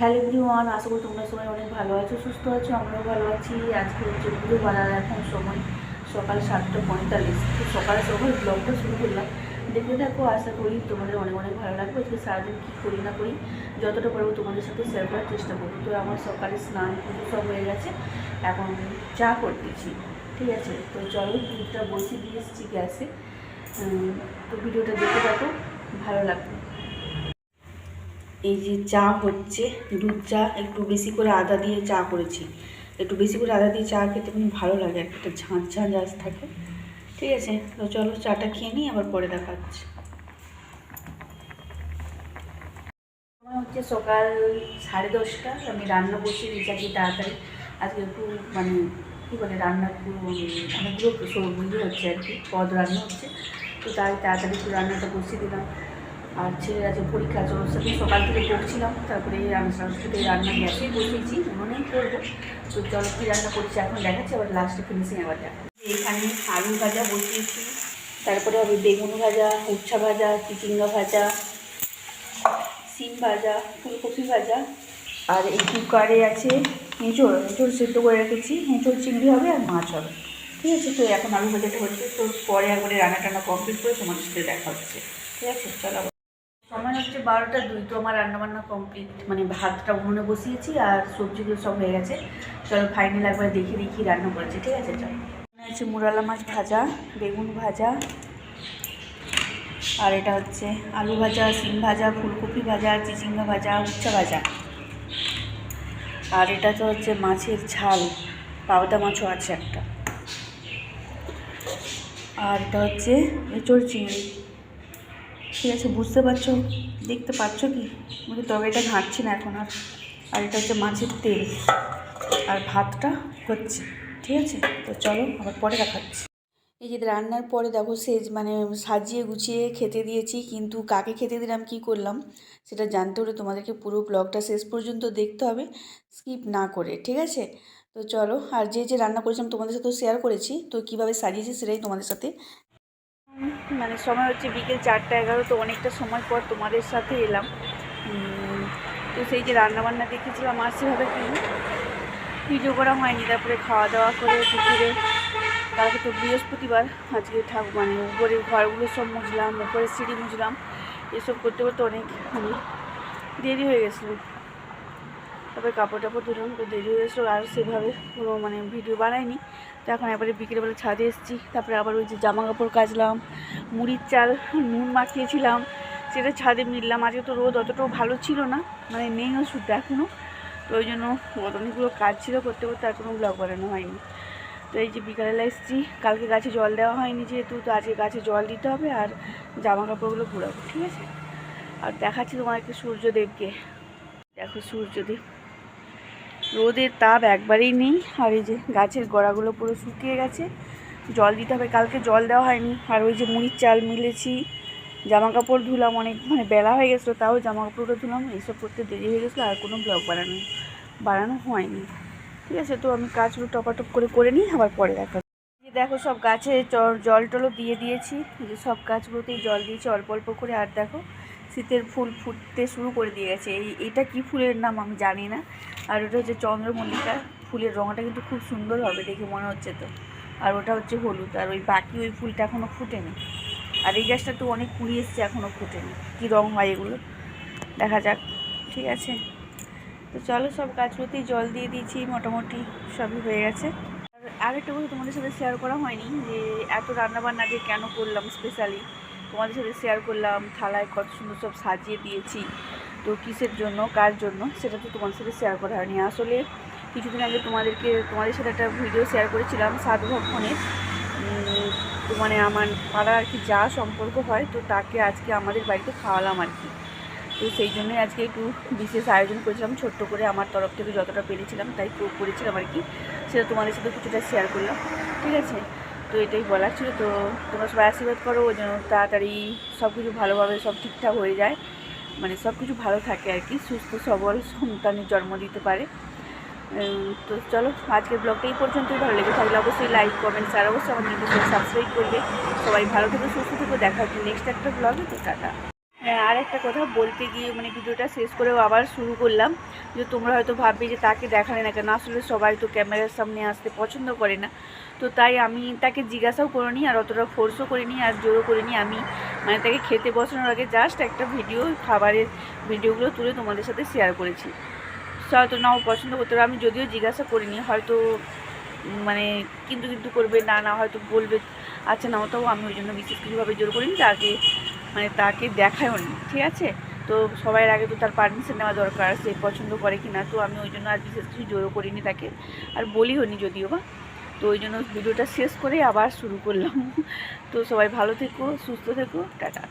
Hello everyone, আশা করি তোমরা সবাই অনেক ভালো আছো, সুস্থ আছো আমরাও ভালো আছি। আজকে হচ্ছে ভিডিও বানার এখন সময় সকাল সাতটা পঁয়তাল্লিশ। তো সকালে সকাল ব্লগটা শুরু করলাম। দেখতে থাকো, আশা করি তোমাদের অনেক অনেক ভালো লাগবে। আজকে সারাদিন কী করি না করি, যতটা পারব তোমাদের সাথে শেয়ার করার চেষ্টা করব। তো আমার সকালে স্নান পুজো সব হয়ে গেছে। এখন চা করতেছি, ঠিক আছে? তো চলো, দুধটা বসিয়ে দিয়ে এসেছি গ্যাসে। তো ভিডিওটা দেখতে থাকো, ভালো লাগবে। এই যে চা হচ্ছে, দুধ চা, একটু বেশি করে আদা দিয়ে চা করেছি। একটু বেশি করে আদা দিয়ে চা খেতে খুব ভালো লাগে, একটা ঝাঁঝ ঝাঁঝ আজ থাকে। ঠিক আছে, তো চলো চাটা খেয়ে নিই, আবার পরে দেখা হচ্ছে। সময় হচ্ছে সকাল সাড়ে দশটা, আমি রান্না বসিয়ে দিয়েছি তাড়াতাড়ি। আজকে একটু মানে কী বলে, রান্না অনেকগুলো সবজি হচ্ছে আর কি, পদ রান্না হচ্ছে। তো তাই তাড়াতাড়ি একটু রান্নাটা বসিয়ে দিলাম। আর ছেলের আছে পরীক্ষা আছে, ওর সকাল থেকে পড়ছিলাম, তারপরে আমি সাংস্কৃতিক রান্না গ্যাসেই বসিয়েছি উনুনেই করব তো কী রান্না করছি, এখন দেখাচ্ছি, আবার লাস্টে ফিনিশিং আবার দেখা এখানে আলু ভাজা বসিয়েছি, তারপরে হবে বেগুন ভাজা, উচ্ছা ভাজা, চিচিঙ্গা ভাজা, সিম ভাজা, ফুলকপি ভাজা। আর এই কুকারে আছে এঁচড় এঁচড় সেদ্ধ করে রেখেছি, এঁচড় চিংড়ি হবে আর মাছ হবে। ঠিক আছে, তো এখন আলু ভাজাটা হচ্ছে, তো পরে একবারে রান্না টান্না কমপ্লিট করে তোমাদের সাথে দেখা হচ্ছে। ঠিক আছে, চলো সময় হচ্ছে বারোটা দুই, তো আমার রান্নাবান্না কমপ্লিট মানে ভাতটা উনুনে বসিয়েছি আর সবজিগুলো সব হয়ে গেছে। চলো ফাইনাল একবার দেখে দেখি রান্না করেছি, ঠিক আছে? চলো। আছে মুরালা মাছ ভাজা, বেগুন ভাজা, আর এটা হচ্ছে আলু ভাজা সিম ভাজা, ফুলকপি ভাজা, চিচিঙ্গা ভাজা উচ্চা ভাজা। আর এটা তো হচ্ছে মাছের ঝাল পাওদা মাছও আছে একটা। আর এটা হচ্ছে এঁচড় চিংড়ি। ঠিক আছে, বুঝতে পারছ? দেখতে পাচ্ছ কি? আমি তরকারিটা ঘাঁটছি না এখন আর। আর এটা হচ্ছে মাছের তেল। আর ভাতটা হচ্ছে, ঠিক আছে? তো চলো, আবার পরে দেখাচ্ছি। এই যে রান্নার পরে দেখো সে মানে সাজিয়ে গুছিয়ে খেতে দিয়েছি, কিন্তু কাকে খেতে দিলাম, কি করলাম, সেটা জানতে হলে তোমাদেরকে পুরো ব্লগটা শেষ পর্যন্ত দেখতে হবে, স্কিপ না করে, ঠিক আছে? তো চলো, আর যে যে রান্না করেছিলাম তোমাদের সাথেও শেয়ার করেছি, তো কীভাবে সাজিয়েছি সেটাই তোমাদের সাথে মানে সময় হচ্ছে বিকেল চারটা এগারো, তো অনেকটা সময় পর তোমাদের সাথে এলাম। তো সেই যে রান্নাবান্না দেখেছিলাম, আর সেভাবে কি ভিডিও করা হয়নি। তারপরে খাওয়া দাওয়া করে দুপুরে, কালকে তো বৃহস্পতিবার, আজকে ঠাকুর মানে উপরে ঘরগুলো সব মুছলাম উপরে সিঁড়ি মুছলাম। এসব করতে করতে অনেক মানে দেরি হয়ে গেছিল। তারপরে কাপড় টাপড় ধুলাম তো দেরি হয়ে গেছিল আর সেভাবে কোনো মানে ভিডিও বানাইনি। তো এখন একবারে বিকেলবেলা ছাদে এসেছি, তারপরে আবার ওই যে জামা কাপড় কাচলাম, মুড়ির চাল, নুন মাখিয়েছিলাম, সেটা ছাদে মিললাম আজকে তো রোদ অতটাও ভালো ছিল না মানে নেই ওষুধ এখনও তো ওই জন্য অনেকগুলো কাজ ছিল করতে করতে আর কোনো ব্লগ বানানো হয়নি। তো এই যে বিকালবেলা এসেছি, কালকে গাছে জল দেওয়া হয়নি যেহেতু, তো আজকে গাছে জল দিতে হবে আর জামা কাপড়গুলো ঘুরাবো, ঠিক আছে? আর দেখাচ্ছি তোমাকে সূর্যদেবকে। দেখো সূর্যদেব। রোদের তাপ একবারেই নেই, আর এই যে গাছের গোড়াগুলো পুরো শুকিয়ে গেছে। জল দিতে হবে, কালকে জল দেওয়া হয়নি। আর ওই যে মুড়ির চাল মিলেছি জামা কাপড় ধুলাম অনেক মানে বেলা হয়ে গেছিল, তাও জামা কাপড়টা ধুলাম, এইসব করতে দেরি হয়ে গেছিল, আর কোনো ব্লগ বানানো বানানো হয়নি। ঠিক আছে, তো আমি কাজগুলো টপাটপ করে করে নিই, আবার পরে দেখা দেখো, সব গাছে জল টলও দিয়ে দিয়েছি যে সব গাছগুলোতেই জল দিয়েছি, অল্প অল্প করে, আর দেখো শীতের ফুল ফুটতে শুরু করে দিয়ে গেছে। এই, এটা কি ফুলের নাম আমি জানি না। আর ওটা হচ্ছে চন্দ্রমল্লিকা। ফুলের রঙটা কিন্তু খুব সুন্দর হবে দেখে মনে হচ্ছে তো। আর ওটা হচ্ছে হলুদ। আর ওই বাকি ওই ফুলটা এখনও ফুটেনি। আর এই গাছটা তো অনেক কুড়ি এসছে এখনও ফুটেনি। কী রঙ হয় এগুলো? দেখা যাক। ঠিক আছে। তো চলো সব গাছগুলোতেই জল দিয়ে দিয়েছি, মোটামুটি সবই হয়ে গেছে। আর আরেকটা কথা তোমাদের সাথে শেয়ার করা হয়নি যে এত রান্নাবান্না যে কেন করলাম স্পেশালি তোমাদের সাথে শেয়ার করলাম, থালায় কত সুন্দর সব সাজিয়ে দিয়েছি। তো কিসের জন্য, কার জন্য, সেটা তো তোমাদের সাথে শেয়ার করা হয়নি। আসলে কিছুদিন আগে তোমাদেরকে, তোমাদের সাথে একটা ভিডিও শেয়ার করেছিলাম সাধু ভক্ষণের তো মানে আমার পাড়া আর কি যা সম্পর্ক হয়, তো তাকে আজকে আমাদের বাড়িতে খাওয়ালাম আর কি। তো সেই জন্যই আজকে একটু বিশেষ আয়োজন করেছিলাম, ছোট্ট করে আমার তরফ থেকে যতটা পেরেছিলাম তাই করেছিলাম আর কি। সেটা তোমাদের সাথে কিছুটা শেয়ার করলাম। ঠিক আছে? তো এটাই বলার ছিল। তো তোমরা সবাই আশীর্বাদ করো যেন তাড়াতাড়ি সব কিছু ভালোভাবে সব ঠিকঠাক হয়ে যায়। মানে সব কিছু ভালো থাকে আর কি, সুস্থ, সবল, সন্তানের জন্ম দিতে পারে। তো চলো, আজকের ব্লগটা এই পর্যন্তই। ভালো লেগে থাকলে অবশ্যই লাইক কমেন্টস আর অবশ্যই আমাদের সাবস্ক্রাইব করবে। সবাই ভালো থেকে, সুস্থ থেকে। দেখা হচ্ছে নেক্সট একটা ব্লগে তো টাটা। আর একটা কথা বলতে গিয়ে মানে ভিডিওটা শেষ করেও আবার শুরু করলাম। যে তোমরা হয়তো ভাববে যে তাকে দেখালে না কেন? আসলে সবাই তো ক্যামেরার সামনে আসতে পছন্দ করে না। তো তাই আমি তাকে জিজ্ঞাসাও করিনি আর অতটা ফোর্সও করিনি আর জোরও করিনি। আমি মানে তাকে খেতে বসানোর আগে জাস্ট একটা ভিডিও খাবারের ভিডিওগুলো তুলে তোমাদের সাথে শেয়ার করেছি। সে হয়তো নাও পছন্দ করতে আমি যদিও জিজ্ঞাসা করিনি, হয়তো মানে কিন্তু কিন্তু করবে, না না, হয়তো বলবে আচ্ছা না তাও আমি ওই জন্য বিশেষ কিছুভাবে জোর করিনি। তাকে মানে তাকে দেখায়ও নি, ঠিক আছে? তো সবাই আগে তো তার পারমিশন নেওয়া দরকার, সে পছন্দ করে কি না, তো আমি ওই জন্য আর বিশেষ কিছু জোরও করিনি তাকে, আর বলিও নি যদিও বা। তো ওই জন্য ভিডিওটা শেষ করে আবার শুরু করলাম। তো সবাই ভালো থেকো, সুস্থ থেকো, টাটা।